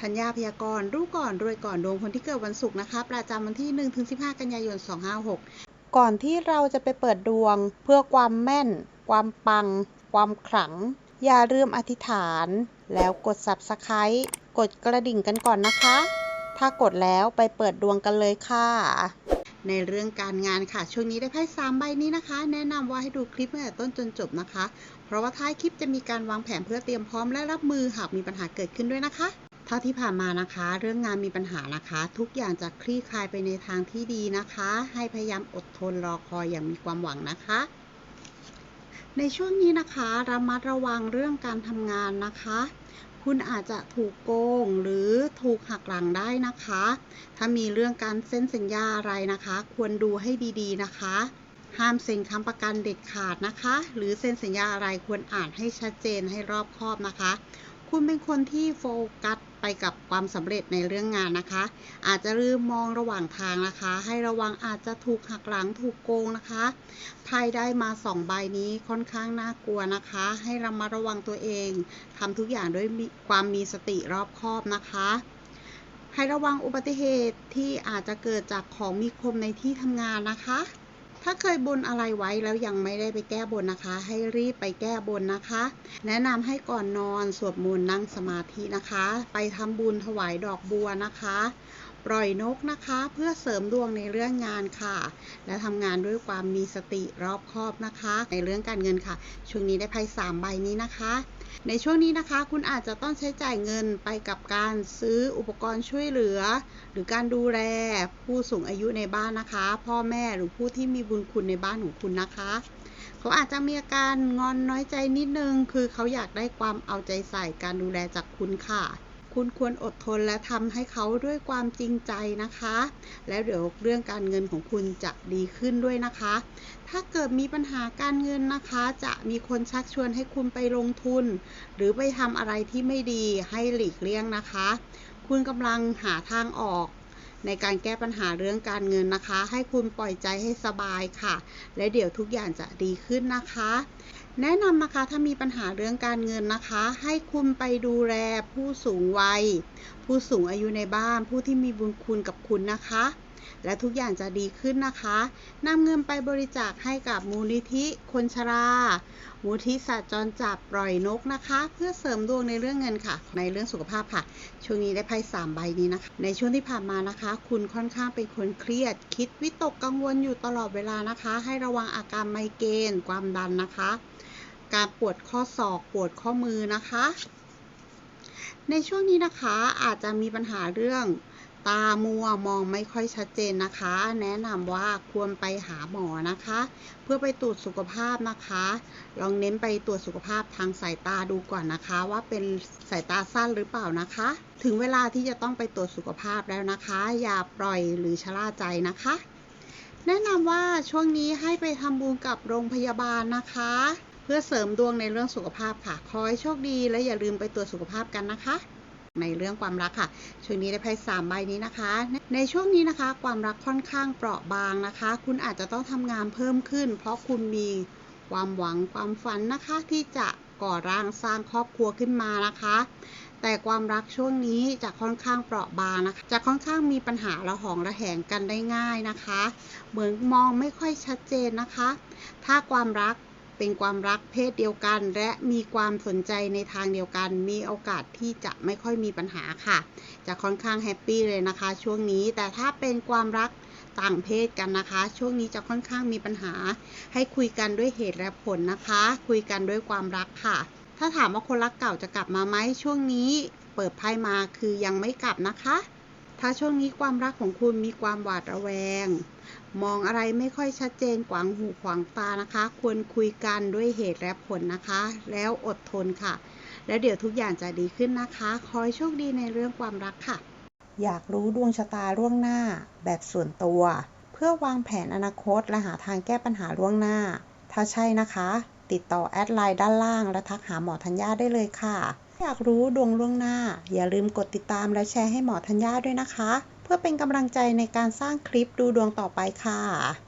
ธัญญาพยากรณ์รู้ก่อนรวยก่อนดวงคนที่เกิดวันศุกร์นะคะ ประจำวันที่ 1-15 กันยายน 256 ก่อนที่เราจะไปเปิดดวงเพื่อความแม่น ความปัง ความขลัง อย่าลืมอธิษฐาน แล้วกด Subscribe กดกระดิ่งกันก่อนนะคะ ถ้ากดแล้วไปเปิดดวงกันเลยค่ะ ในเรื่องการงานค่ะ ช่วงนี้ได้ไพ่สามใบนี้นะคะ แนะนำว่าให้ดูคลิปตั้งแต่ต้นจนจบนะคะ เพราะว่าท้ายคลิปจะมีการวางแผนเพื่อเตรียมพร้อมและรับมือหากมีปัญหาเกิดขึ้นด้วยนะคะ เท่าที่ผ่านมานะคะ เรื่องงานมีปัญหานะคะ ทุกอย่างจะคลี่คลายไปในทางที่ดีนะคะ ให้พยายามอดทนรอคอยอย่างมีความหวังนะคะ ในช่วงนี้นะคะระมัดระวังเรื่องการทำงานนะคะ คุณอาจจะถูกโกงหรือถูกหักหลังได้นะคะ ถ้ามีเรื่องการเซ็นสัญญาอะไรนะคะ ควรดูให้ดีๆนะคะ ห้ามเซ็นค้ำประกันเด็ดขาดนะคะ หรือเซ็นสัญญาอะไรควรอ่านให้ชัดเจนให้รอบคอบนะคะคุณเป็นคนที่โฟกัส ไปกับความสำเร็จในเรื่องงานนะคะ อาจจะลืมมองระหว่างทางนะคะ ให้ระวังอาจจะถูกหักหลังถูกโกงนะคะไพ่ได้มาสองใบนี้ค่อนข้างน่ากลัวนะคะ ให้รามาระวังตัวเองทำทุกอย่างด้วยความมีสติรอบคอบนะคะให้ระวังอุบัติเหตุที่อาจจะเกิดจากของมีคมในที่ทำงานนะคะ ถ้าเคยบนอะไรไว้แล้วยังไม่ได้ไปแก้บนนะคะ ให้รีบไปแก้บนนะคะ แนะนำให้ก่อนนอนสวดมนต์นั่งสมาธินะคะ ไปทำบุญถวายดอกบัวนะคะ ปล่อยนกนะคะ เพื่อเสริมดวงในเรื่องงานค่ะ และทำงานด้วยความมีสติรอบคอบนะคะ ในเรื่องการเงินค่ะ ช่วงนี้ได้ไพ่สามใบนี้นะคะ ในช่วงนี้นะคะ คุณอาจจะต้องใช้จ่ายเงินไปกับการซื้ออุปกรณ์ช่วยเหลือ หรือการดูแลผู้สูงอายุในบ้านนะคะ พ่อแม่หรือผู้ที่มีบุญคุณในบ้านของคุณนะคะเขาอาจจะมีอาการงอนน้อยใจนิดนึง คือเขาอยากได้ความเอาใจใส่การดูแลจากคุณค่ะ คุณควรอดทนและทำให้เขาด้วยความจริงใจนะคะ แล้วเดี๋ยวเรื่องการเงินของคุณจะดีขึ้นด้วยนะคะ ถ้าเกิดมีปัญหาการเงินนะคะ จะมีคนชักชวนให้คุณไปลงทุน หรือไปทำอะไรที่ไม่ดีให้หลีกเลี่ยงนะคะ คุณกำลังหาทางออกในการแก้ปัญหาเรื่องการเงินนะคะ ให้คุณปล่อยใจให้สบายค่ะ และเดี๋ยวทุกอย่างจะดีขึ้นนะคะ แนะนำนะคะถ้ามีปัญหาเรื่องการเงินนะคะ ให้คุณไปดูแลผู้สูงวัย ผู้สูงอายุในบ้าน ผู้ที่มีบุญคุณกับคุณนะคะ และทุกอย่างจะดีขึ้นนะคะนำเงินไปบริจาคให้กับมูลนิธิคนชรา มูลที่สัตว์จรจับปล่อยนกนะคะ เพื่อเสริมดวงในเรื่องเงินค่ะ ในเรื่องสุขภาพค่ะ ช่วงนี้ได้ไพ่สามใบนี้นะคะ ในช่วงที่ผ่านมานะคะ คุณค่อนข้างเป็นคนเครียด คิดวิตกกังวลอยู่ตลอดเวลานะคะ ให้ระวังอาการไมเกรนความดันนะคะ การปวดข้อศอกปวดข้อมือนะคะ ในช่วงนี้นะคะอาจจะมีปัญหาเรื่องตามัวมองไม่ค่อยชัดเจนนะคะ แนะนำว่าควรไปหาหมอนะคะ เพื่อไปตรวจสุขภาพนะคะ ลองเน้นไปตรวจสุขภาพทางสายตาดูก่อนนะคะ ว่าเป็นสายตาสั้นหรือเปล่านะคะ ถึงเวลาที่จะต้องไปตรวจสุขภาพแล้วนะคะ อย่าปล่อยหรือชะล่าใจนะคะ แนะนำว่าช่วงนี้ให้ไปทำบุญกับโรงพยาบาลนะคะ เพื่อเสริมดวงในเรื่องสุขภาพค่ะขอให้โชคดีและอย่าลืมไปตรวจสุขภาพกันนะคะ ในเรื่องความรักค่ะ ช่วงนี้ได้ไพ่สามใบนี้นะคะ ในช่วงนี้นะคะ ความรักค่อนข้างเปราะบางนะคะ คุณอาจจะต้องทำงานเพิ่มขึ้น เพราะคุณมีความหวังความฝันนะคะที่จะก่อร่างสร้างครอบครัวขึ้นมานะคะ แต่ความรักช่วงนี้จะค่อนข้างเปราะบางนะคะ จะค่อนข้างมีปัญหาระหองระแหงกันได้ง่ายนะคะ เหมือนมองไม่ค่อยชัดเจนนะคะ ถ้าความรัก เป็นความรักเพศเดียวกัน และมีความสนใจในทางเดียวกัน มีโอกาสที่จะไม่ค่อยมีปัญหาค่ะ จะค่อนข้างแฮปปี้เลยนะคะ ช่วงนี้แต่ถ้าเป็นความรักต่างเพศกันนะคะ ช่วงนี้จะค่อนข้างมีปัญหา ให้คุยกันด้วยเหตุและผลนะคะ คุยกันด้วยความรักค่ะ ถ้าถามว่าคนรักเก่าจะกลับมาไหมช่วงนี้ เปิดไพ่มาคือยังไม่กลับนะคะ ถ้าช่วงนี้ความรักของคุณมีความหวาดระแวง มองอะไรไม่ค่อยชัดเจนขวางหูขวางตานะคะ ควรคุยกันด้วยเหตุและผลนะคะ แล้วอดทนค่ะ แล้วเดี๋ยวทุกอย่างจะดีขึ้นนะคะขอให้โชคดีในเรื่องความรักค่ะ อยากรู้ดวงชะตาล่วงหน้าแบบส่วนตัว เพื่อวางแผนอนาคตและหาทางแก้ปัญหาล่วงหน้า ถ้าใช่นะคะ ติดต่อแอดไลน์ด้านล่างและทักหาหมอธัญญาได้เลยค่ะ อยากรู้ดวงล่วงหน้า อย่าลืมกดติดตามและแชร์ให้หมอธัญญาด้วยนะคะ เพื่อเป็นกำลังใจในการสร้างคลิปดูดวงต่อไปค่ะ